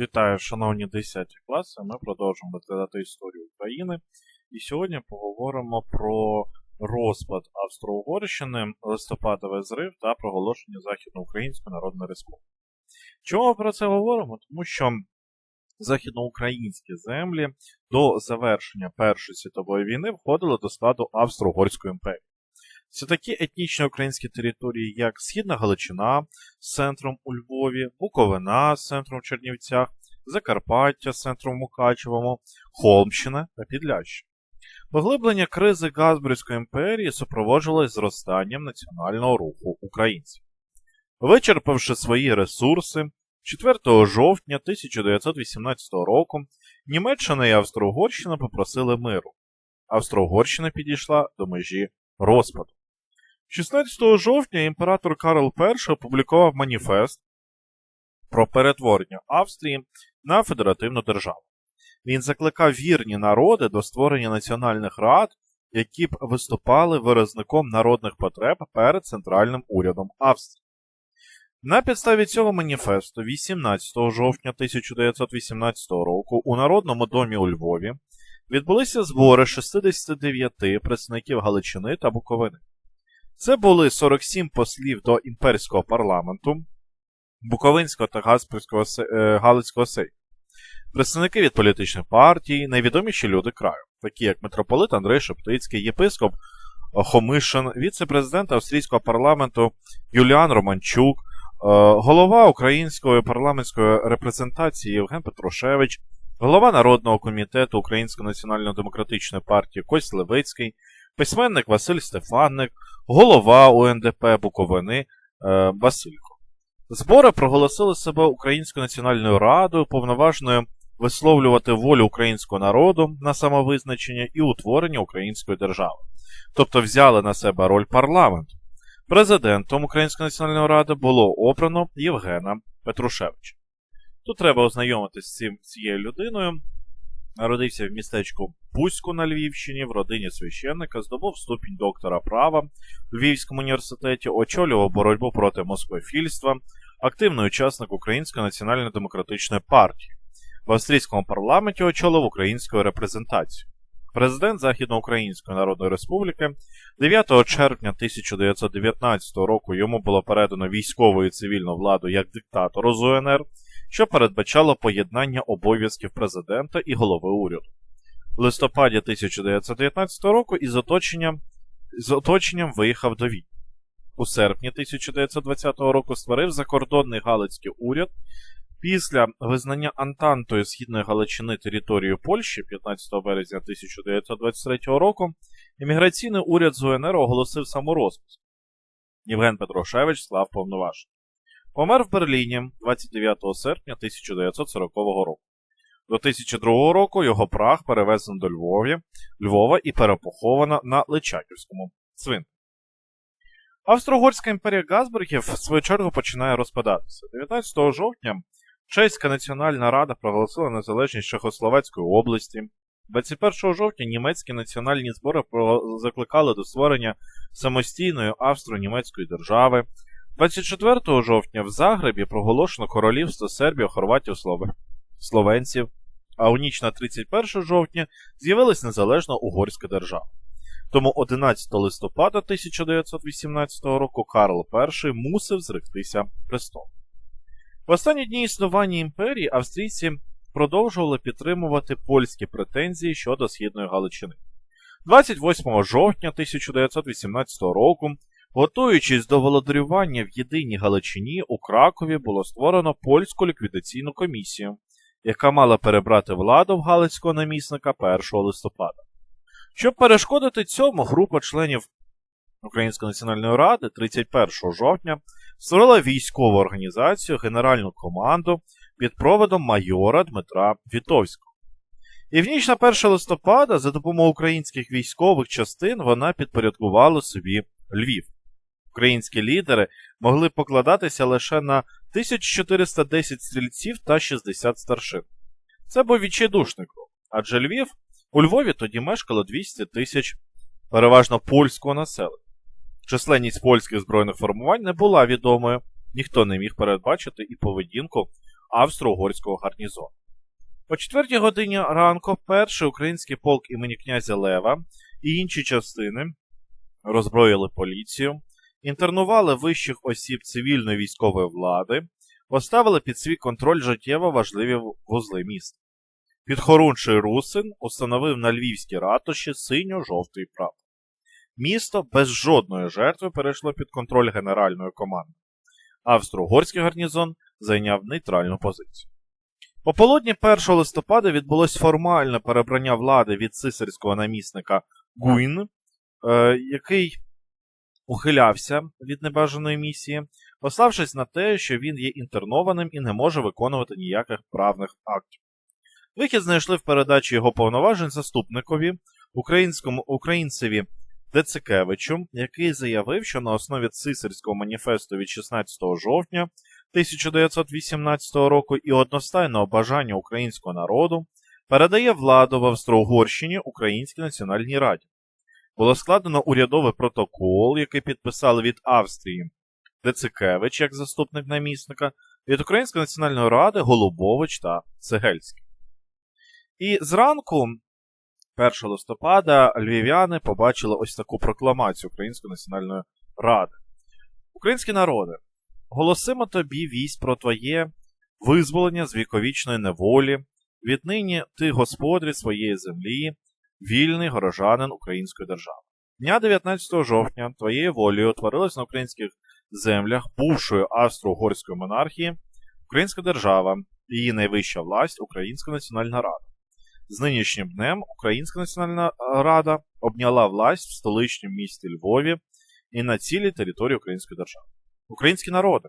Вітаю, шановні 10 класи. Ми продовжуємо розглядати історію України. І сьогодні поговоримо про розпад Австро-Угорщини, листопадовий зрив та проголошення Західноукраїнської Народної Республіки. Чому ми про це говоримо? Тому що західноукраїнські землі до завершення Першої світової війни входили до складу Австро-Угорської імперії. Це такі етнічні українські території, як Східна Галичина з центром у Львові, Буковина з центром в Чернівцях, Закарпаття з центром Мукачевому, Холмщина та Підляща. Поглиблення кризи Газбурзької імперії супроводжувалось зростанням національного руху українців. Вичерпавши свої ресурси, 4 жовтня 1918 року Німеччина і Австро-Угорщина попросили миру. Австро-Угорщина підійшла до межі розпаду. 16 жовтня імператор Карл І опублікував маніфест про перетворення Австрії на федеративну державу. Він закликав вірні народи до створення національних рад, які б виступали виразником народних потреб перед центральним урядом Австрії. На підставі цього маніфесту 18 жовтня 1918 року у Народному домі у Львові відбулися збори 69 представників Галичини та Буковини. Це були 47 послів до імперського парламенту, Буковинського та Гаспорського е, Галицького сейму, представники від політичних партій, найвідоміші люди краю, такі як митрополит Андрей Шептицький, єпископ Хомишин, віце-президент австрійського парламенту Юліан Романчук, е, голова української парламентської репрезентації Євген Петрушевич, голова Народного комітету Української національно-демократичної партії Кость Левицький, письменник Василь Стефанник, голова УНДП Буковини е, Василько. Збори проголосили себе Українською національною радою, повноважною висловлювати волю українського народу на самовизначення і утворення української держави. Тобто взяли на себе роль парламенту. Президентом Української національної ради було обрано Євгена Петрушевича. Тут треба ознайомитися з цією людиною. Народився в містечку Бузьку на Львівщині в родині священника, здобув ступінь доктора права в Львівському університеті, очолював боротьбу проти москвофільства, активний учасник Української національно-демократичної партії. В австрійському парламенті очолив українську репрезентацію. Президент Західноукраїнської Народної Республіки 9 червня 1919 року йому було передано військову і цивільну владу як диктатору з УНР що передбачало поєднання обов'язків президента і голови уряду. В листопаді 1919 року із оточенням, з оточенням виїхав до Відня. У серпні 1920 року створив закордонний Галицький уряд. Після визнання Антантою Східної Галичини територією Польщі 15 березня 1923 року імміграційний уряд з УНР оголосив саморозпуск. Євген Петрошевич склав повноваження. Помер в Берліні 29 серпня 1940 року. До 2002 року його прах перевезено до Львові, Львова і перепоховано на Личаківському цвинтарі. Австро-Угорська імперія Газбургів в свою чергу починає розпадатися. 19 жовтня Чеська Національна Рада проголосила незалежність Чехословацької області. 21 жовтня німецькі національні збори закликали до створення самостійної австро-німецької держави. 24 жовтня в Загребі проголошено королівство Сербія, Хорватів, Словенців, а у ніч на 31 жовтня з'явилась незалежна угорська держава. Тому 11 листопада 1918 року Карл І мусив зректися престолу. В останні дні існування імперії австрійці продовжували підтримувати польські претензії щодо Східної Галичини. 28 жовтня 1918 року Готуючись до володарювання в єдиній Галичині, у Кракові було створено польську ліквідаційну комісію, яка мала перебрати владу в Галицького намісника 1 листопада. Щоб перешкодити цьому, група членів Української національної ради 31 жовтня створила військову організацію Генеральну команду під проводом майора Дмитра Вітовського. І в ніч на 1 листопада за допомогою українських військових частин вона підпорядкувала собі Львів українські лідери могли покладатися лише на 1410 стрільців та 60 старшин. Це був відчайдушний адже Львів у Львові тоді мешкало 200 тисяч переважно польського населення. Численність польських збройних формувань не була відомою, ніхто не міг передбачити і поведінку австро-угорського гарнізону. О 4 годині ранку перший український полк імені князя Лева і інші частини роззброїли поліцію, інтернували вищих осіб цивільної військової влади, поставили під свій контроль життєво важливі вузли міста. Підхорунчий Русин установив на львівській ратуші синьо-жовтий прапор. Місто без жодної жертви перейшло під контроль генеральної команди. Австро-угорський гарнізон зайняв нейтральну позицію. Пополудні 1 листопада відбулось формальне перебрання влади від цисарського намісника Гуйн, е, який ухилявся від небажаної місії, пославшись на те, що він є інтернованим і не може виконувати ніяких правних актів. Вихід знайшли в передачі його повноважень заступникові, українському українцеві Децикевичу, який заявив, що на основі цисарського маніфесту від 16 жовтня 1918 року і одностайного бажання українського народу передає владу в Австро-Угорщині Українській Національній Раді. Було складено урядовий протокол, який підписали від Австрії Децикевич як заступник намісника, від Української національної ради Голубович та Цегельський. І зранку, 1 листопада, львів'яни побачили ось таку прокламацію Української національної ради. Українські народи, голосимо тобі вість про твоє визволення з віковічної неволі. Віднині ти господарі своєї землі, вільний горожанин Української держави. Дня 19 жовтня твоєю волею утворилась на українських землях бувшої австро-угорської монархії Українська держава, її найвища власть Українська Національна Рада. З нинішнім днем Українська Національна Рада обняла власть в столичному місті Львові і на цілій території Української держави. Українські народи,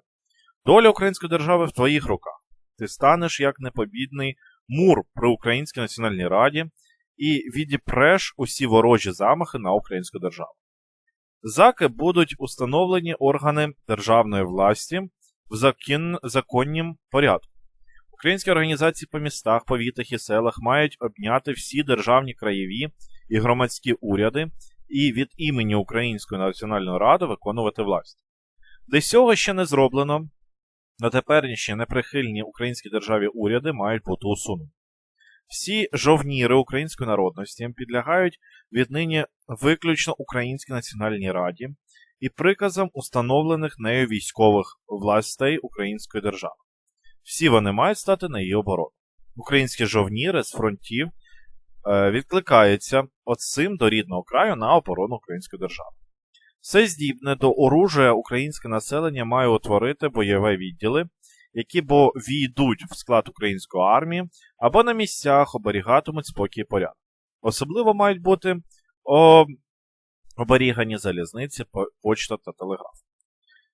доля Української держави в твоїх руках. Ти станеш як непобідний мур при Українській Національній Раді і відіпреш усі ворожі замахи на українську державу. Заки будуть установлені органи державної власті в закін... законнім порядку. Українські організації по містах, повітах і селах мають обняти всі державні краєві і громадські уряди і від імені Української національної ради виконувати власть. Десь цього ще не зроблено, на теперішні неприхильні українській державі уряди мають бути усунуті. Всі жовніри української народності підлягають віднині виключно Українській національній раді і приказам установлених нею військових властей Української держави. Всі вони мають стати на її оборону. Українські жовніри з фронтів е, відкликаються оцим до рідного краю на оборону Української держави. Все здібне до оружия українське населення має утворити бойові відділи, які бо війдуть в склад української армії, або на місцях оберігатимуть спокій і порядок. Особливо мають бути о, оберігані залізниці, почта та телеграф.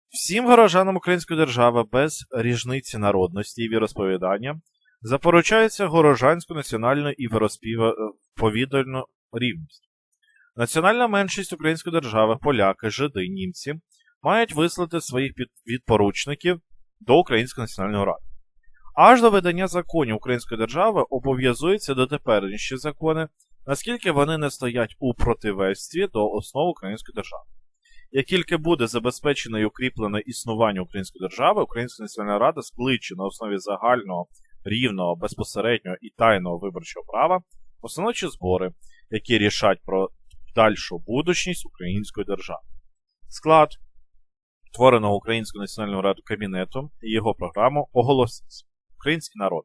Всім горожанам Української держави без ріжниці народності і віросповідання запоручається горожанську національну і віросповідальну рівність. Національна меншість Української держави, поляки, жиди, німці мають вислати своїх відпоручників до Української національної ради. Аж до видання законів Української держави обов'язуються дотеперішні закони, наскільки вони не стоять у противесстві до основ Української держави. Як тільки буде забезпечено і укріплено існування Української держави, Українська Національна Рада скличе на основі загального, рівного, безпосереднього і тайного виборчого права установчі збори, які рішать про дальшу будучність Української держави. Склад створеного Українською національною радою Кабінету і його програму оголоситься. Український народ,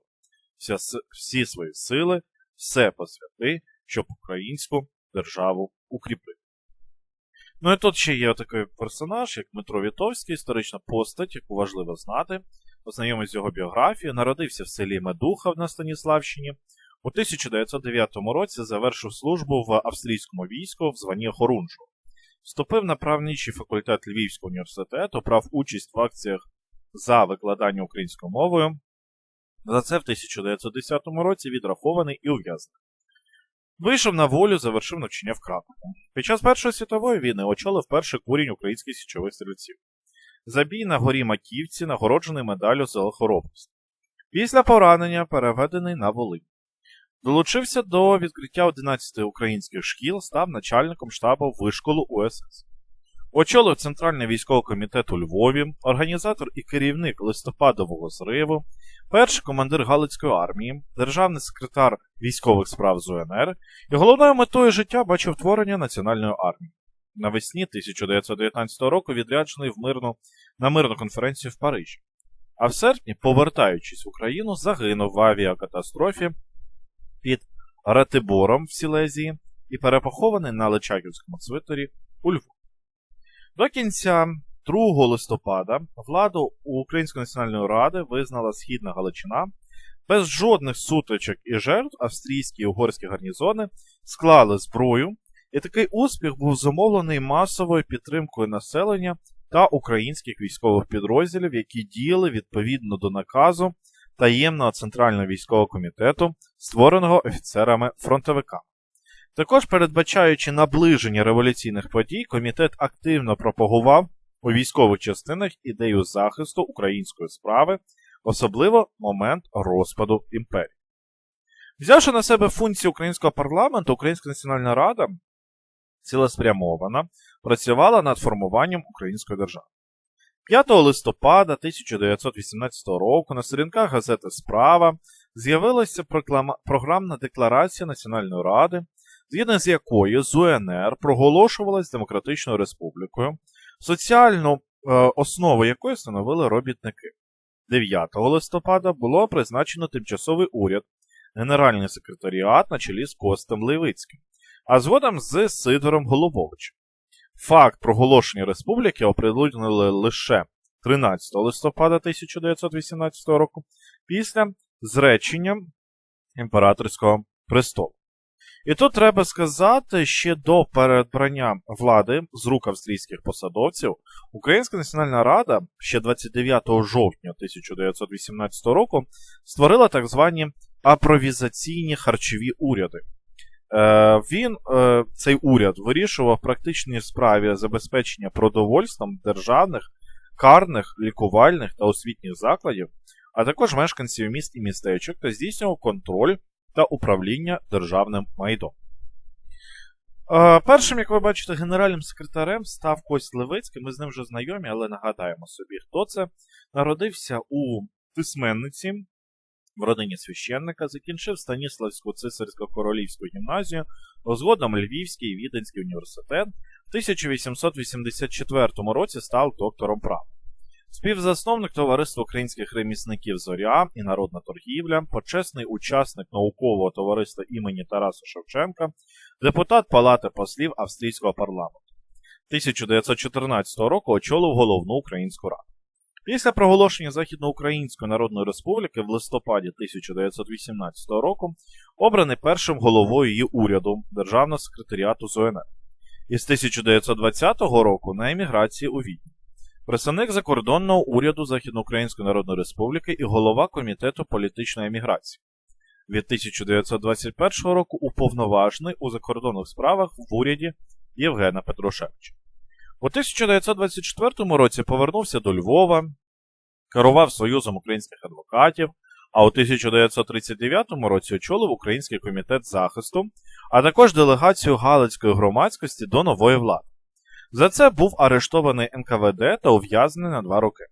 всі, всі свої сили, все посвяти, щоб українську державу укріпити. Ну і тут ще є такий персонаж, як Дмитро Вітовський, історична постать, яку важливо знати. Ознайомий з його біографією, народився в селі Медуха на Станіславщині. У 1909 році завершив службу в австрійському війську в званні Хорунжу. Вступив на правничий факультет Львівського університету, брав участь в акціях за викладання українською мовою. За це в 1910 році відрахований і ув'язнений. Вийшов на волю, завершив навчання в Кракову. Під час Першої світової війни очолив перший курінь українських січових стрільців. Забій на горі Маківці, нагороджений медаллю за хоробрість. Після поранення переведений на Волинь. Долучився до відкриття 11 українських шкіл, став начальником штабу вишколу УСС. Очолив Центральний військовий комітет у Львові, організатор і керівник листопадового зриву, перший командир Галицької армії, державний секретар військових справ з УНР і головною метою життя бачив творення національної армії. Навесні 1919 року відряджений в мирну, на мирну конференцію в Парижі. А в серпні, повертаючись в Україну, загинув в авіакатастрофі під Ратибором в Сілезії і перепохований на Личаківському цвинтарі у Львові. До кінця 2 листопада владу Української національної ради визнала Східна Галичина. Без жодних сутичок і жертв австрійські і угорські гарнізони склали зброю, і такий успіх був зумовлений масовою підтримкою населення та українських військових підрозділів, які діяли відповідно до наказу таємного Центрального військового комітету, створеного офіцерами-фронтовиками. Також, передбачаючи наближення революційних подій, комітет активно пропагував у військових частинах ідею захисту української справи, особливо момент розпаду імперії. Взявши на себе функції українського парламенту, Українська Національна Рада цілеспрямована працювала над формуванням української держави. 5 листопада 1918 року на сторінках газети Справа з'явилася проклама... програмна декларація Національної Ради, згідно з якою з УНР проголошувалась Демократичною Республікою, соціальну е, основу якої становили робітники. 9 листопада було призначено тимчасовий уряд, Генеральний секретаріат на чолі з Костем Левицьким, а згодом з Сидором Голубовичем. Факт проголошення республіки оприлюднили лише 13 листопада 1918 року після зречення імператорського престолу. І тут треба сказати, ще до передбрання влади з рук австрійських посадовців Українська Національна Рада ще 29 жовтня 1918 року створила так звані апровізаційні харчові уряди. Е, Він, е, цей уряд, вирішував практичні справі забезпечення продовольством державних, карних, лікувальних та освітніх закладів, а також мешканців міст і містечок та здійснював контроль та управління державним майдом. Е, першим, як ви бачите, генеральним секретарем став Кость Левицький. Ми з ним вже знайомі, але нагадаємо собі, хто це. Народився у письменниці в родині священника, закінчив Станіславську цисарсько-королівську гімназію, згодом Львівський Віденський університет. В 1884 році став доктором права. Співзасновник Товариства українських ремісників Зоря і Народна торгівля, почесний учасник наукового товариства імені Тараса Шевченка, депутат Палати послів австрійського парламенту. 1914 року очолив головну українську раду. Після проголошення Західноукраїнської Народної Республіки в листопаді 1918 року обраний першим головою її уряду Державного секретаріату ЗОНР. Із 1920 року на еміграції у Відні. Представник закордонного уряду Західноукраїнської Народної Республіки і голова Комітету політичної еміграції. Від 1921 року уповноважений у закордонних справах в уряді Євгена Петрушевича. У 1924 році повернувся до Львова, керував Союзом українських адвокатів, а у 1939 році очолив Український комітет захисту, а також делегацію Галицької громадськості до нової влади. За це був арештований НКВД та ув'язнений на два роки.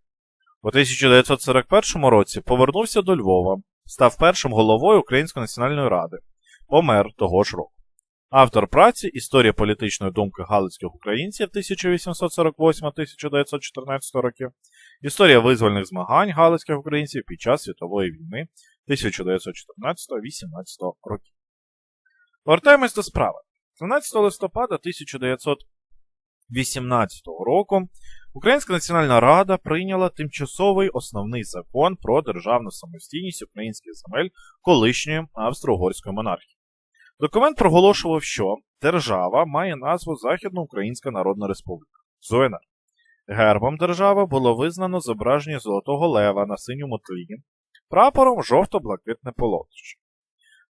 У 1941 році повернувся до Львова, став першим головою Української національної ради, помер того ж року. Автор праці Історія політичної думки галицьких українців 1848-1914 років, Історія визвольних змагань галицьких українців під час світової війни 1914-18 років. Повертаємось до справи. 13 листопада 1918 року Українська Національна Рада прийняла тимчасовий основний закон про державну самостійність українських земель колишньої австро-угорської монархії. Документ проголошував, що держава має назву Західноукраїнська Народна Республіка ЗУНР. Гербом держави було визнано зображення Золотого Лева на синьому тлі, прапором жовто-блакитне полотище.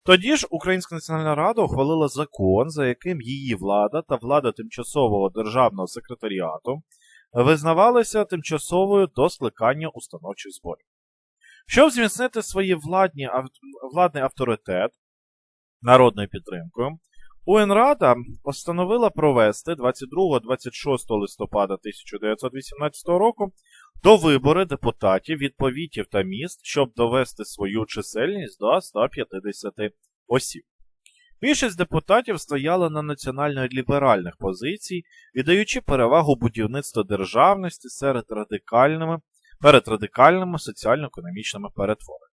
Тоді ж Українська Національна Рада ухвалила закон, за яким її влада та влада тимчасового державного секретаріату визнавалися тимчасовою до скликання установчих зборів. Щоб зміцнити свої владні, владний авторитет, народною підтримкою, УНРада постановила провести 22-26 листопада 1918 року до вибори депутатів від повітів та міст, щоб довести свою чисельність до 150 осіб. Більшість депутатів стояла на національно-ліберальних позицій, віддаючи перевагу будівництву державності серед радикальними, перед радикальними соціально-економічними перетвореннями.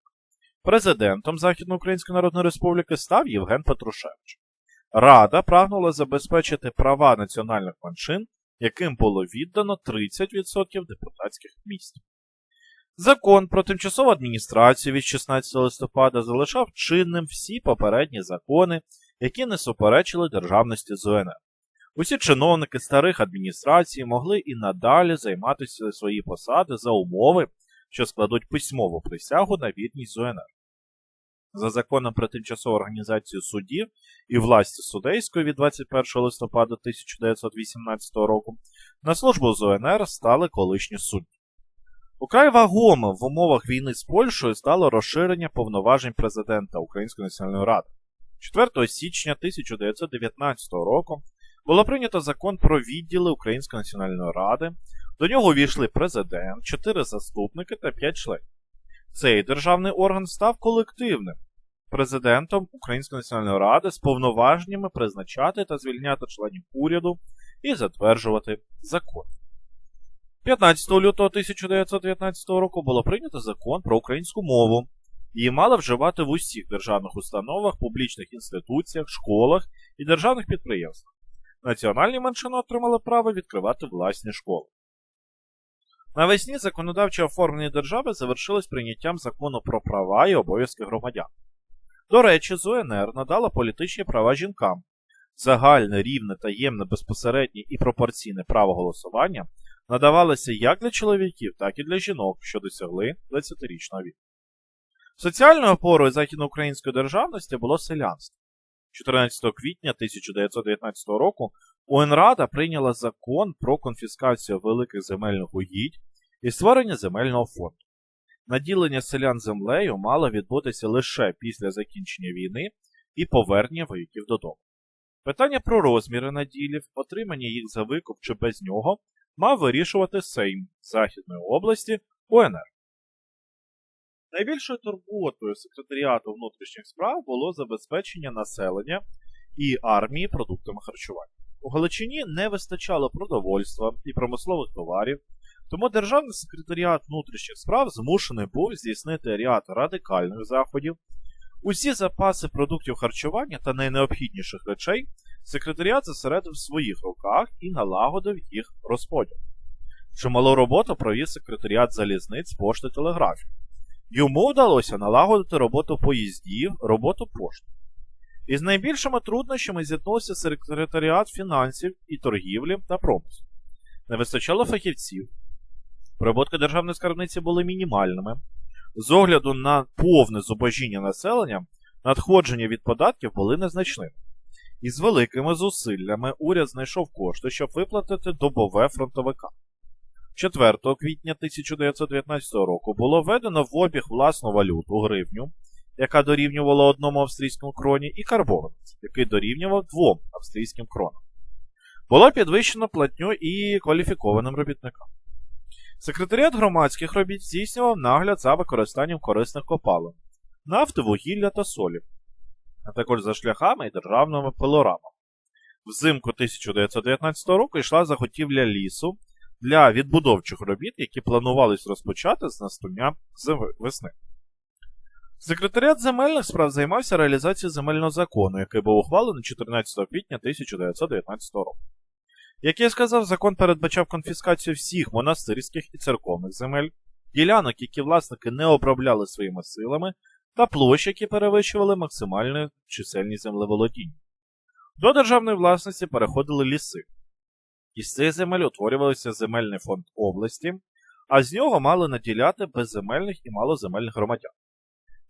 Президентом Західноукраїнської Народної Республіки став Євген Петрушевич. Рада прагнула забезпечити права національних меншин, яким було віддано 30% депутатських місць. Закон про тимчасову адміністрацію від 16 листопада залишав чинним всі попередні закони, які не суперечили державності ЗУНР. Усі чиновники старих адміністрацій могли і надалі займатися свої посади за умови, що складуть письмову присягу на вірність ЗУНР. За законом про тимчасову організацію судів і власті судейської від 21 листопада 1918 року на службу ЗУНР стали колишні судді. Украй вагомим в умовах війни з Польщею стало розширення повноважень президента Української національної ради. 4 січня 1919 року було прийнято закон про відділи Української національної ради. До нього увійшли президент, 4 заступники та 5 членів. Цей державний орган став колективним президентом Української національної ради з повноваженнями призначати та звільняти членів уряду і затверджувати закони. 15 лютого 1919 року було прийнято закон про українську мову. Її мали вживати в усіх державних установах, публічних інституціях, школах і державних підприємствах. Національні меншини отримали право відкривати власні школи. Навесні законодавче оформлення держави завершилось прийняттям закону про права і обов'язки громадян. До речі, ЗУНР надала політичні права жінкам. Загальне, рівне, таємне, безпосереднє і пропорційне право голосування надавалося як для чоловіків, так і для жінок, що досягли 20-річного віку. Соціальною опорою західноукраїнської державності було селянство. 14 квітня 1919 року УНРада прийняла закон про конфіскацію великих земельних угідь і створення земельного фонду. Наділення селян землею мало відбутися лише після закінчення війни і повернення вояків додому. Питання про розміри наділів, отримання їх за викуп чи без нього мав вирішувати Сейм Західної області УНР. Найбільшою турботою секретаріату внутрішніх справ було забезпечення населення і армії продуктами харчування. У Галичині не вистачало продовольства і промислових товарів, тому Державний секретаріат внутрішніх справ змушений був здійснити ряд радикальних заходів. Усі запаси продуктів харчування та найнеобхідніших речей секретаріат зосередив в своїх руках і налагодив їх розподіл. Чималу роботу провів секретаріат залізниць пошти телеграфів. Йому вдалося налагодити роботу поїздів, роботу пошти. Із найбільшими труднощами зіткнувся секретаріат фінансів і торгівлі та промислу. Не вистачало фахівців. Прибутки державної скарбниці були мінімальними. З огляду на повне зубожіння населення, надходження від податків були незначними. І з великими зусиллями уряд знайшов кошти, щоб виплатити добове фронтовика. 4 квітня 1919 року було введено в обіг власну валюту гривню, яка дорівнювала одному австрійському кроні, і карбованець, який дорівнював двом австрійським кронам. Було підвищено платню і кваліфікованим робітникам. Секретаріат громадських робіт здійснював нагляд за використанням корисних копалин, нафти, вугілля та солі, а також за шляхами і державними пилорамами. Взимку 1919 року йшла заготівля лісу для відбудовчих робіт, які планувались розпочати з настання весни. Секретаріат земельних справ займався реалізацією земельного закону, який був ухвалений 14 квітня 1919 року. Як я сказав, закон передбачав конфіскацію всіх монастирських і церковних земель, ділянок, які власники не обробляли своїми силами, та площ, які перевищували максимальну чисельність землеволодіння. До державної власності переходили ліси. Із цих земель утворювався земельний фонд області, а з нього мали наділяти безземельних і малоземельних громадян.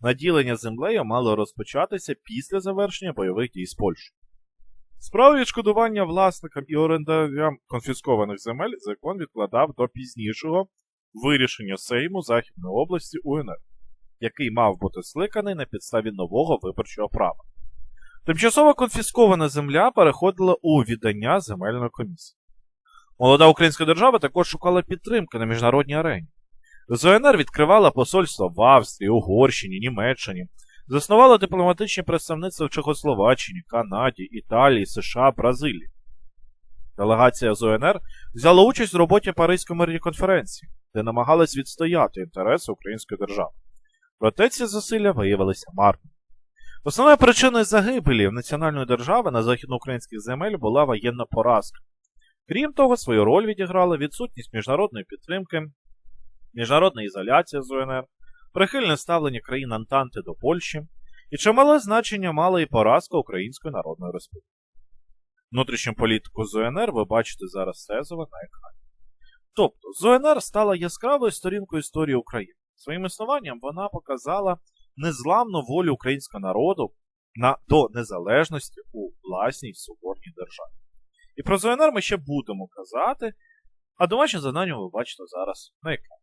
Наділення землею мало розпочатися після завершення бойових дій з Польщею. Справу відшкодування власникам і орендарям конфіскованих земель закон відкладав до пізнішого вирішення Сейму Західної області УНР, який мав бути скликаний на підставі нового виборчого права. Тимчасово конфіскована земля переходила у віддання земельної комісії. Молода українська держава також шукала підтримки на міжнародній арені. З УНР відкривала посольства в Австрії, Угорщині, Німеччині, заснувала дипломатичні представництва в Чехословаччині, Канаді, Італії, США, Бразилії. Делегація з УНР взяла участь у роботі Паризької мирній конференції, де намагалась відстояти інтереси української держави. Проте ці зусилля виявилися марними. Основною причиною загибелі національної держави на західноукраїнських земель була воєнна поразка. Крім того, свою роль відіграла відсутність міжнародної підтримки, міжнародна ізоляція з УНР, прихильне ставлення країн Антанти до Польщі і чимале значення мала і поразка Української Народної Республіки. Внутрішню політику з УНР ви бачите зараз Сезова на екрані. Тобто, з УНР стала яскравою сторінкою історії України. Своїм існуванням вона показала незламну волю українського народу на, до незалежності у власній соборній державі. І про ЗНР ми ще будемо казати, а домашнє завдання ви бачите зараз на екрані.